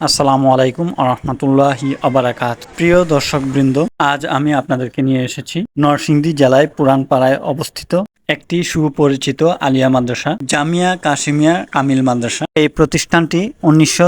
আসসালামু আলাইকুম আরহামতুল্লাহি আবরাকাত। প্রিয় দর্শকবৃন্দ, আজ আমি আপনাদেরকে নিয়ে এসেছি নরসিংদী জেলায় পুরানপাড়ায় অবস্থিত একটি সুপরিচিত আলিয়া মাদ্রাসা, জামিয়া কাশিমিয়া কামিল মাদ্রাসা। এই প্রতিষ্ঠানটি উনিশশো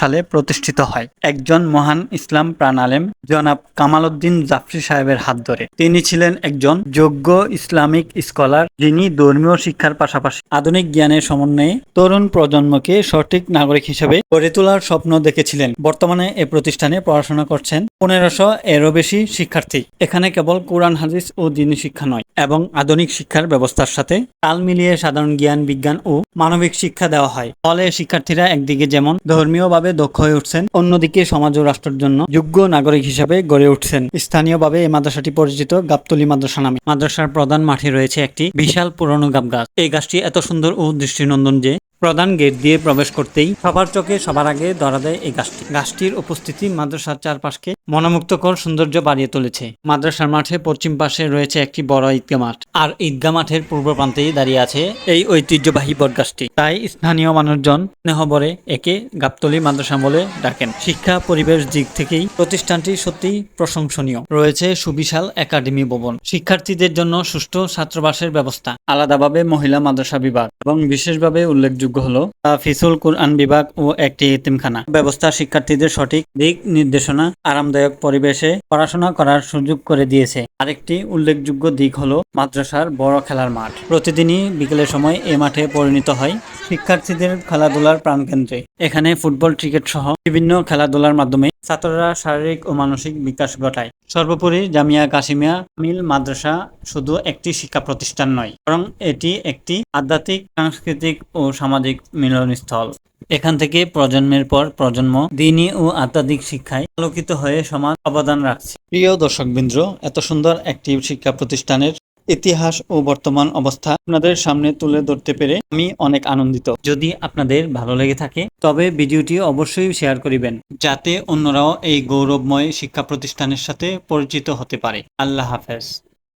সালে প্রতিষ্ঠিত হয়। একজন মহান ইসলাম প্রাণ আলেম, জনাব কামাল উদ্দিন জাফরি সাহেবের হাত ধরে। তিনি ছিলেন একজন যোগ্য ইসলামিক স্কলার, যিনি ধর্মীয় শিক্ষার পাশাপাশি আধুনিক জ্ঞানের সমন্বয়ে তরুণ প্রজন্মকে সঠিক নাগরিক হিসেবে গড়ে তোলার স্বপ্ন দেখেছিলেন। বর্তমানে এ প্রতিষ্ঠানে পড়াশোনা করছেন পনেরোশো এরও বেশি শিক্ষার্থী। এখানে কেবল কোরআন, হাদিস ও দিনী শিক্ষা নয়, এবং আধুনিক শিক্ষার ব্যবস্থার সাথে তাল মিলিয়ে সাধারণ জ্ঞান, বিজ্ঞান ও মানবিক শিক্ষা দেওয়া হয়। ফলে শিক্ষার্থীরা একদিকে যেমন ধর্মীয়ভাবে দক্ষ হয়ে উঠছেন, অন্যদিকে সমাজ ও রাষ্ট্রের জন্য যোগ্য নাগরিক হিসেবে গড়ে উঠছেন। স্থানীয়ভাবে এই মাদ্রাসাটি পরিচিত গাবতলি মাদ্রাসা নামে। মাদ্রাসার প্রধান মাঠে রয়েছে একটি বিশাল পুরনো গাব গাছ। এই গাছটি এত সুন্দর ও দৃষ্টিনন্দন যে প্রধান গেট দিয়ে প্রবেশ করতেই সবার চোখে সবার আগে ধরা দেয় এই গাছটি। গাছটির উপস্থিতি মাদ্রাসার চারপাশকে মনোমুগ্ধকর সৌন্দর্য বাড়িয়ে তুলেছে। মাদ্রাসার মাঠে পশ্চিম পাশে রয়েছে একটি বড় ঈদগা মাঠ। আর ঈদগা মাঠের পূর্ব প্রান্তেই দাঁড়িয়ে আছে এই ঐতিহ্যবাহী বটগাছটি। তাই স্থানীয় মানুষজন স্নেহবরে একে গাবতলি মাদ্রাসা বলে ডাকেন। শিক্ষা, পরিবেশ দিক থেকেই প্রতিষ্ঠানটি সত্যি প্রশংসনীয়। রয়েছে সুবিশাল একাডেমি ভবন। শিক্ষার্থীদের জন্য সুষ্ঠু ছাত্রবাসের ব্যবস্থা। আলাদাভাবে মহিলা মাদ্রাসা বিভাগ। এবং বিশেষভাবে উল্লেখযোগ্য হলো ফিসুল কুরআন বিভাগ ও একটি এতিমখানা। ব্যবস্থা শিক্ষার্থীদের সঠিক দিক নির্দেশনা, আরামদায়ক পরিবেশে পড়াশোনা করার সুযোগ করে দিয়েছে। আরেকটি উল্লেখযোগ্য দিক হলো মাদ্রাসার বড় খেলার মাঠ। প্রতিদিনই বিকেলের সময় এ মাঠে পরিণত হয় শিক্ষার্থীদের খেলাধুলার প্রাণকেন্দ্রে। এখানে ফুটবল, ক্রিকেট সহ বিভিন্ন খেলাধুলার মাধ্যমে ছাত্ররা শারীরিক ও মানসিক বিকাশ ঘটায়। সর্বোপরি জামিয়া কাশিমিয়া মিল মাদ্রাসা শুধু একটি শিক্ষা প্রতিষ্ঠান নয় বরং এটি একটি আধ্যাত্মিক সাংস্কৃতিক ও সামাজিক মিলনস্থল। এখান থেকে প্রজন্মের পর প্রজন্ম দিনী ও আধ্যাত্মিক শিক্ষায় আলোকিত হয়ে সমাজ অবদান রাখছে। প্রিয় দর্শকবৃন্দ এত সুন্দর একটি শিক্ষা প্রতিষ্ঠানের ইতিহাস ও বর্তমান অবস্থা আপনাদের সামনে তুলে ধরতে পেরে আমি অনেক আনন্দিত। যদি আপনাদের ভালো লেগে থাকে তবে ভিডিওটি অবশ্যই শেয়ার করিবেন, যাতে অন্যরাও এই গৌরবময় শিক্ষা প্রতিষ্ঠানের সাথে পরিচিত হতে পারে। আল্লাহ হাফেজ।